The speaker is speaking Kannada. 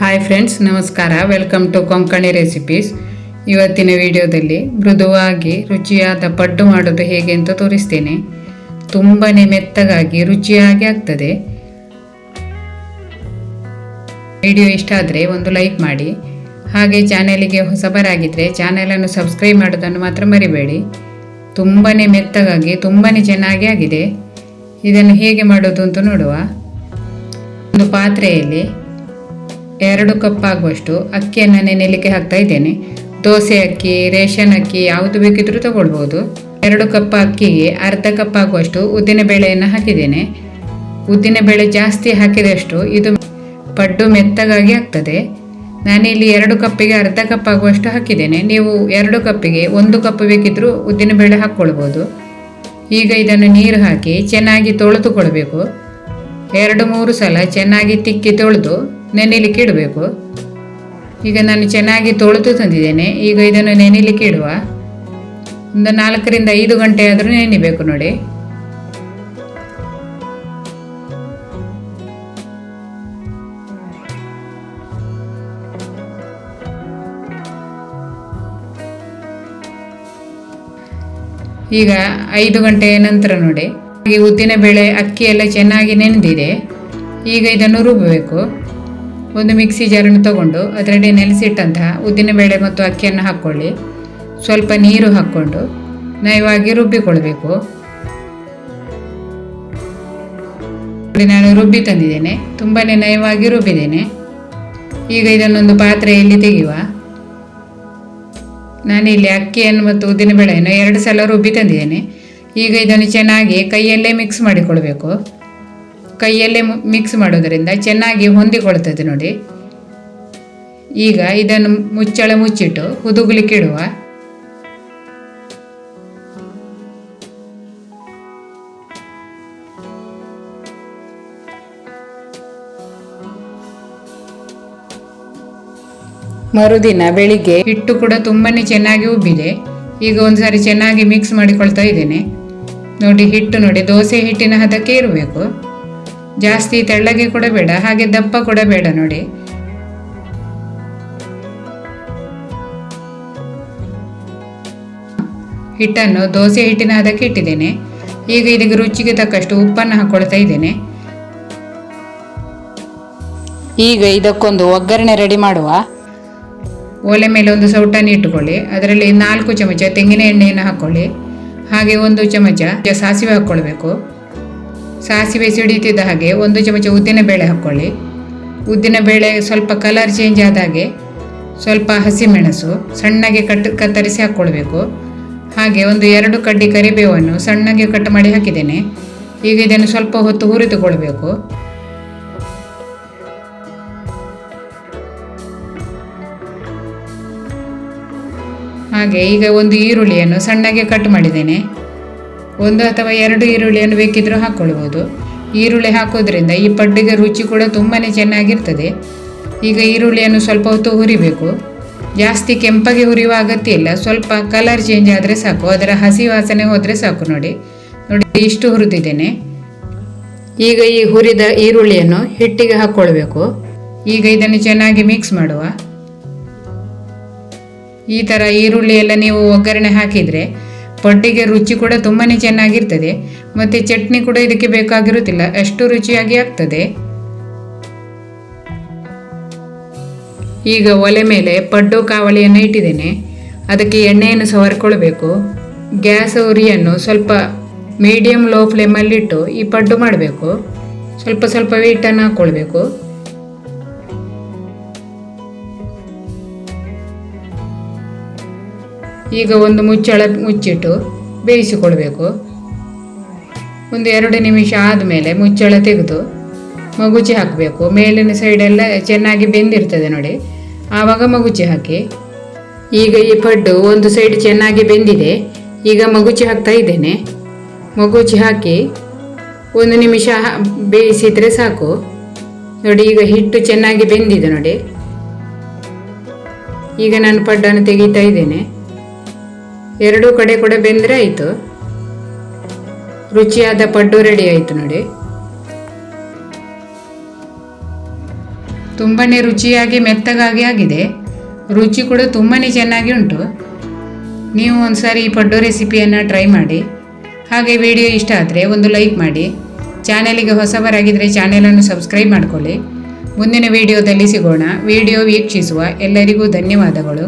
ಹಾಯ್ ಫ್ರೆಂಡ್ಸ್ ನಮಸ್ಕಾರ. ವೆಲ್ಕಮ್ ಟು ಕೊಂಕಣಿ ರೆಸಿಪೀಸ್ ಇವತ್ತಿನ ವಿಡಿಯೋದಲ್ಲಿ ಮೃದುವಾಗಿ ರುಚಿಯಾದ ಪಡ್ಡು ಮಾಡೋದು ಹೇಗೆ ಅಂತ ತೋರಿಸ್ತೇನೆ. ತುಂಬಾ ಮೆತ್ತಗಾಗಿ ರುಚಿಯಾಗಿ ಆಗ್ತದೆ. ವಿಡಿಯೋ ಇಷ್ಟ ಆದರೆ ಒಂದು ಲೈಕ್ ಮಾಡಿ. ಹಾಗೆ ಚಾನೆಲಿಗೆ ಹೊಸಬರಾಗಿದ್ದರೆ ಚಾನೆಲನ್ನು ಸಬ್ಸ್ಕ್ರೈಬ್ ಮಾಡೋದನ್ನು ಮಾತ್ರ ಮರಿಬೇಡಿ. ತುಂಬಾ ಮೆತ್ತಗಾಗಿ ತುಂಬಾ ಚೆನ್ನಾಗಿ ಆಗಿದೆ. ಇದನ್ನು ಹೇಗೆ ಮಾಡೋದು ಅಂತ ನೋಡುವ. ಒಂದು ಪಾತ್ರೆಯಲ್ಲಿ ಎರಡು ಕಪ್ ಆಗುವಷ್ಟು ಅಕ್ಕಿಯನ್ನು ನೆನೆಲಿಕ್ಕೆ ಹಾಕ್ತಾ ಇದ್ದೇನೆ. ದೋಸೆ ಅಕ್ಕಿ, ರೇಷನ್ ಅಕ್ಕಿ ಯಾವುದು ಬೇಕಿದ್ರೂ ತಗೊಳ್ಬೋದು. ಎರಡು ಕಪ್ ಅಕ್ಕಿಗೆ ಅರ್ಧ ಕಪ್ ಆಗುವಷ್ಟು ಉದ್ದಿನ ಬೇಳೆಯನ್ನು ಹಾಕಿದ್ದೇನೆ. ಉದ್ದಿನ ಬೇಳೆ ಜಾಸ್ತಿ ಹಾಕಿದಷ್ಟು ಇದು ಪಡ್ಡು ಮೆತ್ತಗಾಗಿ ಆಗ್ತದೆ. ನಾನಿಲ್ಲಿ ಎರಡು ಕಪ್ಪಿಗೆ ಅರ್ಧ ಕಪ್ ಆಗುವಷ್ಟು ಹಾಕಿದ್ದೇನೆ. ನೀವು ಎರಡು ಕಪ್ಪಿಗೆ ಒಂದು ಕಪ್ ಬೇಕಿದ್ದರೂ ಉದ್ದಿನ ಬೇಳೆ ಹಾಕ್ಕೊಳ್ಬೋದು. ಈಗ ಇದನ್ನು ನೀರು ಹಾಕಿ ಚೆನ್ನಾಗಿ ತೊಳೆದುಕೊಳ್ಬೇಕು. ಎರಡು ಮೂರು ಸಲ ಚೆನ್ನಾಗಿ ತಿಕ್ಕಿ ತೊಳೆದು ನೆನೆಲಿಕ್ಕೆ ಇಡಬೇಕು. ಈಗ ನಾನು ಚೆನ್ನಾಗಿ ತೊಳೆದು ತಂದಿದ್ದೇನೆ. ಈಗ ಇದನ್ನು ನೆನೆಲಿಕ್ಕೆ ಇಡುವ. ಒಂದು ನಾಲ್ಕರಿಂದ ಐದು ಗಂಟೆ ಆದರೂ ನೆನಿಬೇಕು ನೋಡಿ. ಈಗ ಐದು ಗಂಟೆಯ ನಂತರ ನೋಡಿ. ಉದ್ದಿನ ಬೇಳೆ ಅಕ್ಕಿ ಎಲ್ಲ ಚೆನ್ನಾಗಿ ನೆನೆದಿದೆ ಈಗ ಇದನ್ನು ರುಬ್ಬಬೇಕು ಒಂದು ಮಿಕ್ಸಿ ಜಾರನ್ನು ತಗೊಂಡು ಅದರಲ್ಲಿ ನೆಲೆಸಿಟ್ಟಂತಹ ಉದ್ದಿನ ಬೇಳೆ ಮತ್ತು ಅಕ್ಕಿಯನ್ನು ಹಾಕ್ಕೊಳ್ಳಿ. ಸ್ವಲ್ಪ ನೀರು ಹಾಕ್ಕೊಂಡು ನಯವಾಗಿ ರುಬ್ಬಿಕೊಳ್ಬೇಕು. ನಾನು ರುಬ್ಬಿ ತಂದಿದ್ದೇನೆ. ತುಂಬಾ ನಯವಾಗಿ ರುಬ್ಬಿದ್ದೇನೆ. ಈಗ ಇದನ್ನೊಂದು ಪಾತ್ರೆಯಲ್ಲಿ ತೆಗೆಯುವ. ನಾನಿಲ್ಲಿ ಅಕ್ಕಿಯನ್ನು ಮತ್ತು ಉದ್ದಿನ ಬೇಳೆಯನ್ನು ಎರಡು ಸಲ ರುಬ್ಬಿ ತಂದಿದ್ದೇನೆ. ಈಗ ಇದನ್ನು ಚೆನ್ನಾಗಿ ಕೈಯಲ್ಲೇ ಮಿಕ್ಸ್ ಮಾಡಿಕೊಳ್ಬೇಕು. ಕೈಯಲ್ಲೇ ಮಿಕ್ಸ್ ಮಾಡೋದರಿಂದ ಚೆನ್ನಾಗಿ ಹೊಂದಿಕೊಳ್ತದೆ ನೋಡಿ. ಈಗ ಇದನ್ನು ಮುಚ್ಚಳ ಮುಚ್ಚಿಟ್ಟು ಹುದುಗಲಿಕ್ಕೆ ಇಡುವ ಮರುದಿನ ಬೆಳಿಗ್ಗೆ ಹಿಟ್ಟು ಕೂಡ ತುಂಬಾನೇ ಚೆನ್ನಾಗಿ ಉಬ್ಬಿದೆ. ಈಗ ಒಂದ್ಸಾರಿ ಚೆನ್ನಾಗಿ ಮಿಕ್ಸ್ ಮಾಡಿಕೊಳ್ತಾ ಇದ್ದೇನೆ. ನೋಡಿ ಹಿಟ್ಟು ನೋಡಿ, ದೋಸೆ ಹಿಟ್ಟಿನ ಹದಕ್ಕೆ ಇರಬೇಕು. ಜಾಸ್ತಿ ತೆಳ್ಳಗೆ ಕೂಡ ಬೇಡ, ಹಾಗೆ ದಪ್ಪ ಕೂಡ ಬೇಡ ನೋಡಿ. ಹಿಟ್ಟನ್ನು ದೋಸೆ ಹಿಟ್ಟಿನ ಅದಕ್ಕೆ ಇಟ್ಟಿದ್ದೇನೆ. ಈಗ ಇದಕ್ಕೆ ರುಚಿಗೆ ತಕ್ಕಷ್ಟು ಉಪ್ಪನ್ನು ಹಾಕೊಳ್ತಾ ಇದ್ದೇನೆ. ಈಗ ಇದಕ್ಕೊಂದು ಒಗ್ಗರಣೆ ರೆಡಿ ಮಾಡುವ. ಒಲೆ ಮೇಲೆ ಒಂದು ಸೌಟನ್ನು ಇಟ್ಟುಕೊಳ್ಳಿ. ಅದರಲ್ಲಿ ನಾಲ್ಕು ಚಮಚ ತೆಂಗಿನ ಎಣ್ಣೆಯನ್ನು ಹಾಕ್ಕೊಳ್ಳಿ ಹಾಗೆ ಒಂದು ಚಮಚ ಸಾಸಿವೆ ಹಾಕ್ಕೊಳ್ಬೇಕು. ಸಾಸಿವೆ ಸಿಡಿತಿದ್ದ ಹಾಗೆ ಒಂದು ಚಮಚ ಉದ್ದಿನಬೇಳೆ ಹಾಕ್ಕೊಳ್ಳಿ. ಉದ್ದಿನ ಬೇಳೆ ಸ್ವಲ್ಪ ಕಲರ್ ಚೇಂಜ್ ಆದ ಹಾಗೆ ಸ್ವಲ್ಪ ಹಸಿಮೆಣಸು ಸಣ್ಣಗೆ ಕಟ್, ಕತ್ತರಿಸಿ ಹಾಕ್ಕೊಳ್ಬೇಕು. ಹಾಗೆ ಒಂದು ಎರಡು ಕಡ್ಡಿ ಕರಿಬೇವನ್ನು ಸಣ್ಣಗೆ ಕಟ್ ಮಾಡಿ ಹಾಕಿದ್ದೇನೆ. ಈಗ ಇದನ್ನು ಸ್ವಲ್ಪ ಹೊತ್ತು ಹುರಿದುಕೊಳ್ಬೇಕು. ಹಾಗೆ ಈಗ ಒಂದು ಈರುಳ್ಳಿಯನ್ನು ಸಣ್ಣಗೆ ಕಟ್ ಮಾಡಿದ್ದೇನೆ. ಒಂದು ಅಥವಾ ಎರಡು ಈರುಳ್ಳಿಯನ್ನು ಬೇಕಿದ್ದರೂ ಹಾಕ್ಕೊಳ್ಬೋದು ಈರುಳ್ಳಿ ಹಾಕೋದ್ರಿಂದ ಈ ಪಡ್ಡಿಗೆ ರುಚಿ ಕೂಡ ತುಂಬಾ ಚೆನ್ನಾಗಿರ್ತದೆ. ಈಗ ಈರುಳ್ಳಿಯನ್ನು ಸ್ವಲ್ಪ ಹೊತ್ತು ಹುರಿಬೇಕು. ಜಾಸ್ತಿ ಕೆಂಪಗೆ ಹುರಿಯುವ ಅಗತ್ಯ ಇಲ್ಲ. ಸ್ವಲ್ಪ ಕಲರ್ ಚೇಂಜ್ ಆದರೆ ಸಾಕು. ಅದರ ಹಸಿ ವಾಸನೆ ಹೋದರೆ ಸಾಕು ನೋಡಿ. ನೋಡಿ ಇಷ್ಟು ಹುರಿದಿದ್ದೇನೆ. ಈಗ ಈ ಹುರಿದ ಈರುಳ್ಳಿಯನ್ನು ಹಿಟ್ಟಿಗೆ ಹಾಕ್ಕೊಳ್ಬೇಕು ಈಗ ಇದನ್ನು ಚೆನ್ನಾಗಿ ಮಿಕ್ಸ್ ಮಾಡುವ. ಈ ಥರ ಈರುಳ್ಳಿ ಎಲ್ಲ ನೀವು ಒಗ್ಗರಣೆ ಹಾಕಿದರೆ ಪಡ್ಡಿಗೆ ರುಚಿ ಕೂಡ ತುಂಬಾ ಚೆನ್ನಾಗಿರ್ತದೆ, ಮತ್ತು ಚಟ್ನಿ ಕೂಡ ಇದಕ್ಕೆ ಬೇಕಾಗಿರುತ್ತಿಲ್ಲ ಅಷ್ಟು ರುಚಿಯಾಗಿ ಆಗ್ತದೆ. ಈಗ ಒಲೆ ಮೇಲೆ ಪಡ್ಡು ಕಾವಳಿಯನ್ನು ಇಟ್ಟಿದ್ದೇನೆ. ಅದಕ್ಕೆ ಎಣ್ಣೆಯನ್ನು ಸವರ್ಕೊಳ್ಬೇಕು. ಗ್ಯಾಸ್ ಉರಿಯನ್ನು ಸ್ವಲ್ಪ ಮೀಡಿಯಂ ಲೋ ಫ್ಲೇಮಲ್ಲಿಟ್ಟು ಈ ಪಡ್ಡು ಮಾಡಬೇಕು. ಸ್ವಲ್ಪ ಸ್ವಲ್ಪ ಹಿಟ್ಟನ್ನು ಹಾಕ್ಕೊಳ್ಬೇಕು. ಈಗ ಒಂದು ಮುಚ್ಚಳ ಮುಚ್ಚಿಟ್ಟು ಬೇಯಿಸಿಕೊಳ್ಬೇಕು. ಒಂದು ಎರಡು ನಿಮಿಷ ಆದಮೇಲೆ ಮುಚ್ಚಳ ತೆಗೆದು ಮಗುಚಿ ಹಾಕಬೇಕು. ಮೇಲಿನ ಸೈಡೆಲ್ಲ ಚೆನ್ನಾಗಿ ಬೆಂದಿರ್ತದೆ ನೋಡಿ. ಆವಾಗ ಮಗುಚಿ ಹಾಕಿ. ಈಗ ಈ ಪಡ್ಡು ಒಂದು ಸೈಡ್ ಚೆನ್ನಾಗಿ ಬೆಂದಿದೆ. ಈಗ ಮಗುಚಿ ಹಾಕ್ತಾ ಇದ್ದೇನೆ. ಮಗುಚಿ ಹಾಕಿ ಒಂದು ನಿಮಿಷ ಬೇಯಿಸಿದರೆ ಸಾಕು. ನೋಡಿ, ಈಗ ಹಿಟ್ಟು ಚೆನ್ನಾಗಿ ಬೆಂದಿದೆ ನೋಡಿ. ಈಗ ನಾನು ಪಡ್ಡನ್ನು ತೆಗೀತಾ ಇದ್ದೇನೆ. ಎರಡೂ ಕಡೆ ಕೂಡ ಬೆಂದರೆ ಆಯಿತು. ರುಚಿಯಾದ ಪಡ್ಡು ರೆಡಿ ಆಯಿತು ನೋಡಿ. ತುಂಬಾ ರುಚಿಯಾಗಿ ಮೆತ್ತಗಾಗಿ ಆಗಿದೆ. ರುಚಿ ಕೂಡ ತುಂಬಾ ಚೆನ್ನಾಗಿ ಉಂಟು. ನೀವು ಒಂದ್ಸಾರಿ ಈ ಪಡ್ಡು ರೆಸಿಪಿಯನ್ನು ಟ್ರೈ ಮಾಡಿ. ಹಾಗೆ ವಿಡಿಯೋ ಇಷ್ಟ ಆದರೆ ಒಂದು ಲೈಕ್ ಮಾಡಿ. ಚಾನೆಲಿಗೆ ಹೊಸಬರಾಗಿದ್ದರೆ ಚಾನೆಲನ್ನು ಸಬ್ಸ್ಕ್ರೈಬ್ ಮಾಡಿಕೊಳ್ಳಿ. ಮುಂದಿನ ವಿಡಿಯೋದಲ್ಲಿ ಸಿಗೋಣ. ವಿಡಿಯೋ ವೀಕ್ಷಿಸುವ ಎಲ್ಲರಿಗೂ ಧನ್ಯವಾದಗಳು.